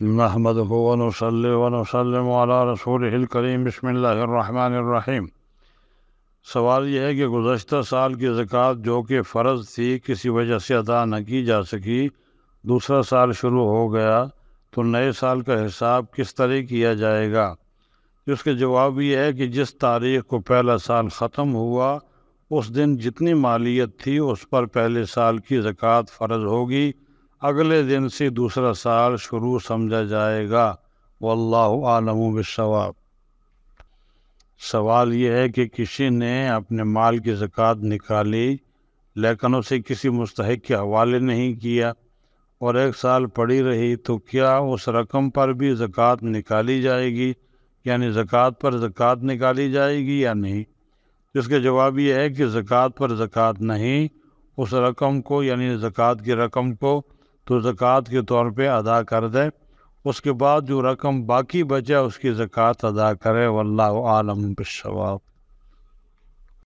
محمد ونصلي ونسلم على رسوله الكريم بسم اللہ الرحمن الرحیم سوال یہ ہے کہ گزشتہ سال کی زکوٰۃ جو کہ فرض تھی، کسی وجہ سے ادا نہ کی جا سکی، دوسرا سال شروع ہو گیا، تو نئے سال کا حساب کس طرح کیا جائے گا؟ اس کے جواب یہ ہے کہ جس تاریخ کو پہلا سال ختم ہوا، اس دن جتنی مالیت تھی، اس پر پہلے سال کی زکوٰۃ فرض ہوگی۔ اگلے دن سے دوسرا سال شروع سمجھا جائے گا۔ واللہ عالم بالثواب سوال یہ ہے کہ کسی نے اپنے مال کی زکوٰۃ نکالی لیکن اسے کسی مستحق کے حوالے نہیں کیا اور ایک سال پڑی رہی، تو کیا اس رقم پر بھی زکوٰۃ نکالی جائے گی؟ یعنی زکوٰۃ پر زکوٰۃ نکالی جائے گی یا نہیں؟ جس کا جواب یہ ہے کہ زکوٰۃ پر زکوٰۃ نہیں، اس رقم کو یعنی زکوٰۃ کی رقم کو تو زکوٰۃ کے طور پہ ادا کر دے۔ اس کے بعد جو رقم باقی بچے اس کی زکوٰۃ ادا کرے، واللہ عالم بالثواب